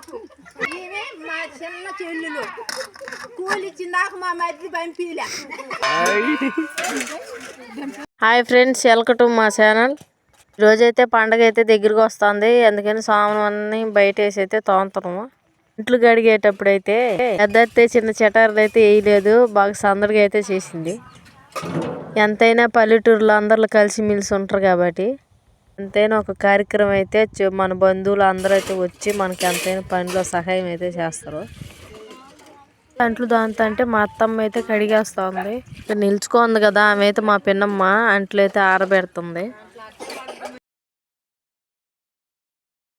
నాకు. ఈమె మా చిన్న చెల్లెలు. కూలిచ్చిందాక మా మధ్య పంపిలే. హాయ్ ఫ్రెండ్స్ వెల్కమ్ టు మా ఛానల్. ఈరోజైతే పండగ అయితే దగ్గరికి వస్తుంది. అందుకని స్వామి అన్ని బయట వేసి అయితే తోముతున్నాము. ఇంట్లు గడిగేటప్పుడు అయితే పెద్దతే చిన్న చెటారులు అయితే వేయలేదు. బాగా సందడిగా అయితే చేసింది. ఎంతైనా పల్లెటూరులో అందరు కలిసి మెలిసి ఉంటారు కాబట్టి. ఎంతైనా ఒక కార్యక్రమం అయితే మన బంధువులు అందరూ అయితే వచ్చి మనకి ఎంతైనా పనిలో సహాయం అయితే చేస్తారు. అంట్లు దాంతో అంటే మా అత్తమ్మ అయితే కడిగేస్తుంది. ఇక్కడ నిల్చుకోంది కదా ఆమె అయితే మా పిన్నమ్మ అంట్లు అయితే ఆరబెడుతుంది.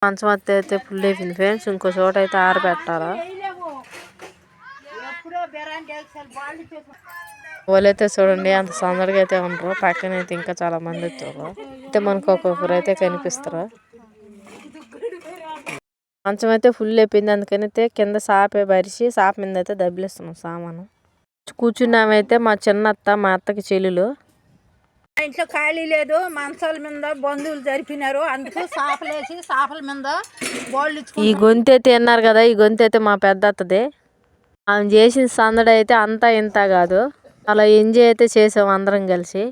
మంచం అత్త అయితే ఫుల్ అయిపోయింది ఫ్రెండ్స్ ఇంకో చోట అయితే ఆరబెట్టాలా? వాళ్ళైతే చూడండి అంత సందడిగా అయితే ఉండరు. పక్కన అయితే ఇంకా చాలా మంది వచ్చారు. అయితే మనకు ఒక్కొక్కరు అయితే కనిపిస్తారు. మంచం అయితే ఫుల్ అయిపోయింది. అందుకని అయితే కింద సాపే బరిసి సాప మీద అయితే దబ్బిలిస్తున్నాం సామాను. కూర్చున్నామైతే మా చిన్న అత్త మా అత్తకి చెల్లెలు. మా ఇంట్లో ఖాళీ లేదు. మంచాల మీద బంధువులు జరిపినారు. అందుకు సాపలేసి సాపల మీద బాళ్ళు ఈ గొంతు అయితే విన్నారు కదా ఈ గొంతు అయితే మా పెద్ద అత్తదే. ఆమె చేసిన సందడి అయితే అంతా ఇంత కాదు. అలా ఎంజాయ్ అయితే చేసాం అందరం కలిసి.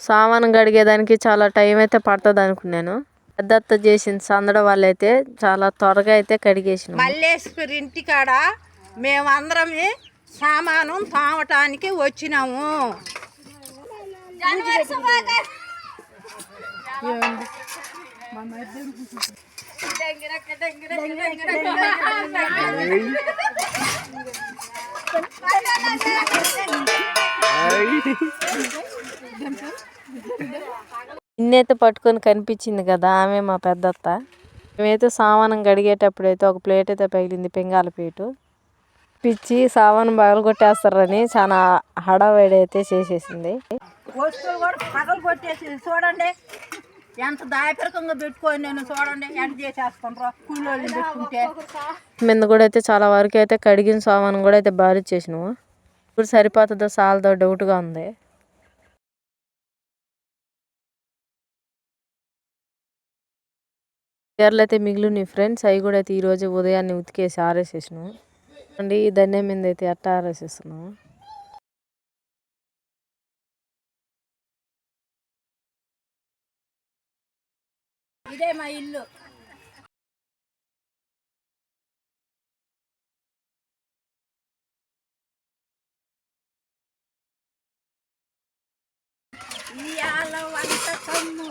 సామాను గడిగేదానికి చాలా టైం అయితే పడుతుంది అనుకున్నాను పెద్ద అత్త చేసిన సందడి వాళ్ళైతే చాలా త్వరగా అయితే కడిగేసినాం. మల్లేశ్వరి ఇంటికాడ మేమందరం సామాను తామటానికి వచ్చినాము. నిన్నైతే పట్టుకొని కనిపించింది కదా ఆమె మా పెద్దత్త. మేమైతే సామానం గడిగేటప్పుడు అయితే ఒక ప్లేట్ అయితే పగిలింది పెంగాల ప్లేటు పిచ్చి సామాను పగలు కొట్టేస్తారని చాలా హడావిడి అయితే చేసేసింది. చూడండి. ఎంత దాపరికంగా పెట్టుకొని నేను చూడండి ఎంత చేసేస్తాను కూలోళ్ళు పెట్టుకుంటే. మీద కూడా అయితే చాలా వరకు అయితే కడిగిన సామాను కూడా అయితే భారీ చేసినాము ఇప్పుడు సరిపోతుందో సాలదో డౌట్గా ఉంది. చీరలు అయితే మిగిలినాయి ఫ్రెండ్స్ అవి కూడా అయితే ఈరోజు ఉదయాన్నే ఉతికేసి ఆరేసేసినాము అండి ఈ ధన్యం మీద అయితే ఎట్ట ఆరేసేస్తున్నాము ఇదే మా ఇల్లు. ఇయాల వంట కమ్ము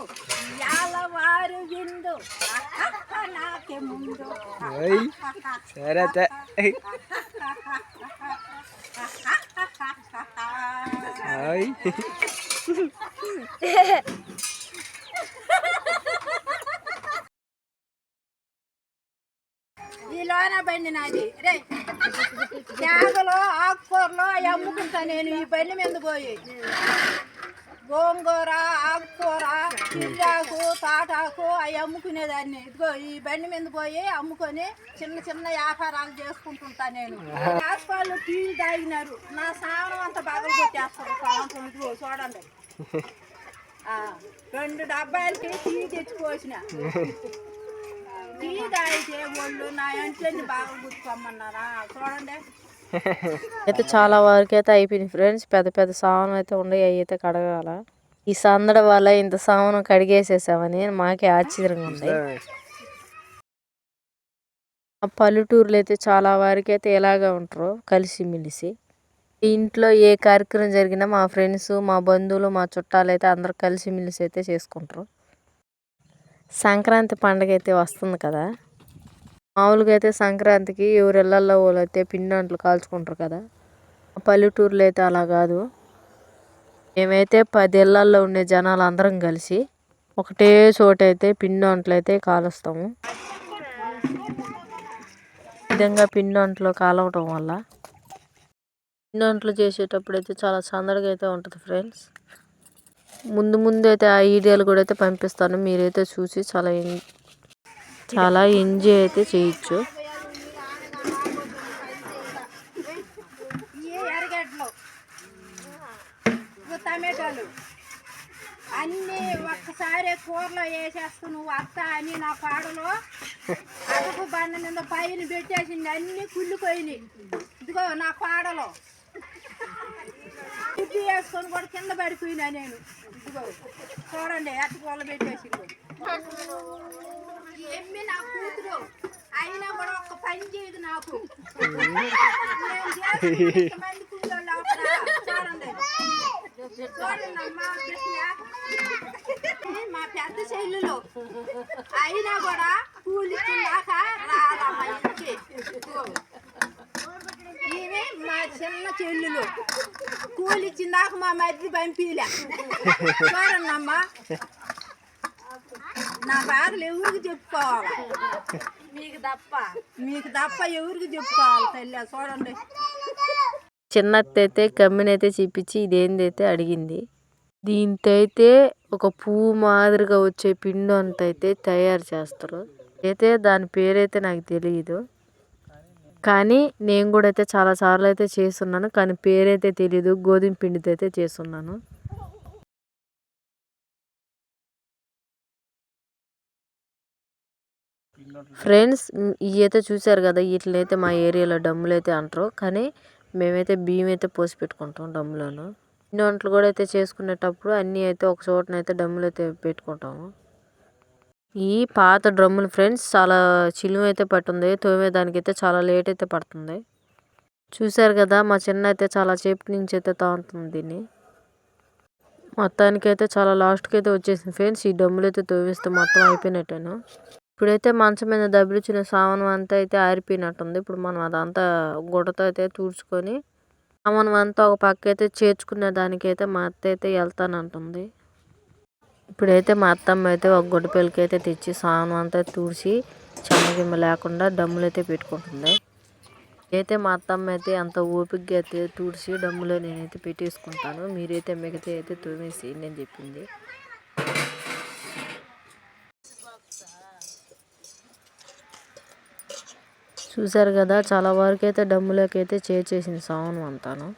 ఇయాల వారు విందు. నాకే ముందు. సరే హాయ్ సోనా బండి నాది రే చేపలు ఆకుకూరలు అవి అమ్ముకుంటా నేను. ఈ బండి మీద పోయి. గోంగూర ఆకుకూర చిల్లాకు తాటాకు అవి అమ్ముకునేదాన్ని. ఇదిగో ఈ బండి మీద పోయి అమ్ముకొని చిన్న చిన్న వ్యాపారాలు చేసుకుంటుంటా నేను. రాసుకోళ్ళు టీలు తాగినారు. నా సామానం అంతా బాగా కొట్టేస్తారు సాయంత్రం. ఇదిగో చూడండి. రెండు డబ్బాయలకి టీ తెచ్చుకోసిన టీ తాగితే వాళ్ళు నా ఇంట్లోని బాగా గుర్తుకోమన్నారా చూడండి. అయితే చాలా వరకు అయితే అయిపోయింది ఫ్రెండ్స్. పెద్ద పెద్ద సామాను అయితే ఉన్నాయి అవి అయితే కడగాల. ఈ సందడి వల్ల ఇంత సామాను కడిగేసేసామని మాకే ఆశ్చర్యంగా ఉంది. మా పల్లెటూరులో అయితే చాలా వరకు అయితే ఎలాగా ఉంటారు కలిసిమెలిసి. ఇంట్లో ఏ కార్యక్రమం జరిగినా మా ఫ్రెండ్స్ మా బంధువులు మా చుట్టాలు అయితే అందరు కలిసిమెలిసి అయితే చేసుకుంటారు. సంక్రాంతి పండగ అయితే వస్తుంది కదా. మామూలుగా అయితే సంక్రాంతికి ఎవరిళ్ళల్లో వాళ్ళు అయితే పిండి వంటలు కాల్చుకుంటారు కదా. పల్లెటూరులో అయితే అలా కాదు. మేమైతే పది ఇళ్ళల్లో ఉండే జనాలు అందరం కలిసి ఒకటే చోట అయితే పిండి వంటలు అయితే కాలుస్తాము విధంగా పిండి వంటలు కాలవటం వల్ల పిండి వంటలు చేసేటప్పుడు అయితే చాలా సందడిగా అయితే ఉంటుంది ఫ్రెండ్స్. ముందు ముందు అయితే ఆ వీడియోలు కూడా అయితే పంపిస్తాను. మీరైతే చూసి చాలా చాలా ఎంజాయ్ అయితే చేయొచ్చు. టమాటాలు అన్ని ఒక్కసారి కూరలో వేసేస్తూ నువ్వు అత్త అని నా పాడలో అడుగు బండ మీద పైన పెట్టేసింది. అన్ని కుళ్ళిపోయినాయి. ఇదిగో నా పాడలో తిప్పి వేసుకొని కూడా కింద పడిపోయినా నేను. చూడండి అట్టు కూల పెట్టేసి ఎమ్మి నా కూతురు? అయినా కూడా ఒక్క పని చేయదు నాకు. చూడండి. మా పెద్ద చెల్లెలు. అయినా కూడా కూలిచ్చిందాక రాదమ్మా ఇంటికి. చిన్న చెల్లెలు. కూలిచ్చిందాక మా మధ్య పంపిలే. చూడండి అమ్మా నా బాధలు ఎవరికి చెప్పుకోవాలి? మీకు తప్ప. మీకు తప్ప ఎవరికి చెప్పుకోవాలి తల్లి? చూడండి. చిన్న అయితే కమ్మినైతే చూపించి ఇదేందైతే అడిగింది. దీంతో అయితే ఒక పువ్వు మాదిరిగా వచ్చే పిండి అంత అయితే తయారు చేస్తారు. అయితే దాని పేరైతే నాకు తెలియదు కానీ నేను కూడా అయితే చాలా సార్లు అయితే చేస్తున్నాను. కానీ పేరైతే తెలియదు గోధుమ పిండితో అయితే చేస్తున్నాను. ఫ్రెండ్స్ ఇవి అయితే చూసారు కదా వీటిని అయితే మా ఏరియాలో డమ్ములు అయితే అంటారు. కానీ మేమైతే బియ్యం అయితే పోసి పెట్టుకుంటాం డమ్ములను. ఇన్ని వంటలు కూడా అయితే చేసుకునేటప్పుడు అన్నీ అయితే ఒక చోటనైతే డమ్ములు అయితే పెట్టుకుంటాము. ఈ పాత డ్రమ్ములు ఫ్రెండ్స్ చాలా చిలువ అయితే పట్టుంది తోమేదానికి అయితే చాలా లేట్ అయితే పడుతుంది. చూసారు కదా మా చిన్న అయితే చాలా సేపు నుంచి అయితే తాగుతుంది దీన్ని. మొత్తానికి అయితే చాలా లాస్ట్కి అయితే వచ్చేసింది ఫ్రెండ్స్ ఈ డమ్ములు అయితే తోమిస్తే మొత్తం అయిపోయినట్టేను. ఇప్పుడైతే మంచం మీద దబ్బిలిచిన సామాను అంతా అయితే ఆరిపోయినట్టుంది. ఇప్పుడు మనం అదంతా గుడతో అయితే తుడుచుకొని సామాను అంతా ఒక పక్క అయితే చేర్చుకునే దానికైతే మా అత్త అయితే వెళ్తానంటుంది. ఇప్పుడైతే మా అత్తమ్మ అయితే ఒక గుడ్డ పిల్లకి అయితే తెచ్చి సామాను అంతా తుడిచి చెమ్మగిమ్మ లేకుండా డమ్ములు అయితే పెట్టుకుంటుంది. అయితే మా అత్తమ్మ అయితే అంత ఓపికగా అయితే తుడిచి డమ్ములో నేనైతే పెట్టేసుకుంటాను. మీరైతే మిగతా అయితే తోమేసి నేను చెప్పింది. చూసారు కదా చాలా వరకు అయితే డమ్ములోకి అయితే చేర్చేసింది సామాను అంతాను.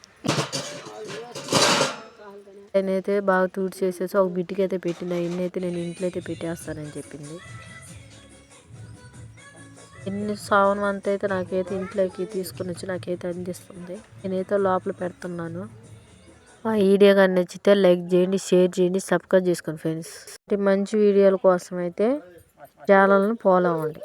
నేనైతే బాగా తూడి చేసేసి ఒక బిడ్డకి అయితే పెట్టిన ఇన్ని అయితే నేను ఇంట్లో అయితే పెట్టేస్తానని చెప్పింది. ఎన్ని సావన్ అంత అయితే నాకైతే ఇంట్లోకి తీసుకుని వచ్చి నాకైతే అందిస్తుంది. నేనైతే లోపల పెడుతున్నాను. మా వీడియో కానీ నచ్చితే లైక్ చేయండి షేర్ చేయండి సబ్స్క్రైబ్ చేసుకోండి ఫ్రెండ్స్. మంచి వీడియోల కోసం అయితే ఛానల్ని ఫాలో అవ్వండి.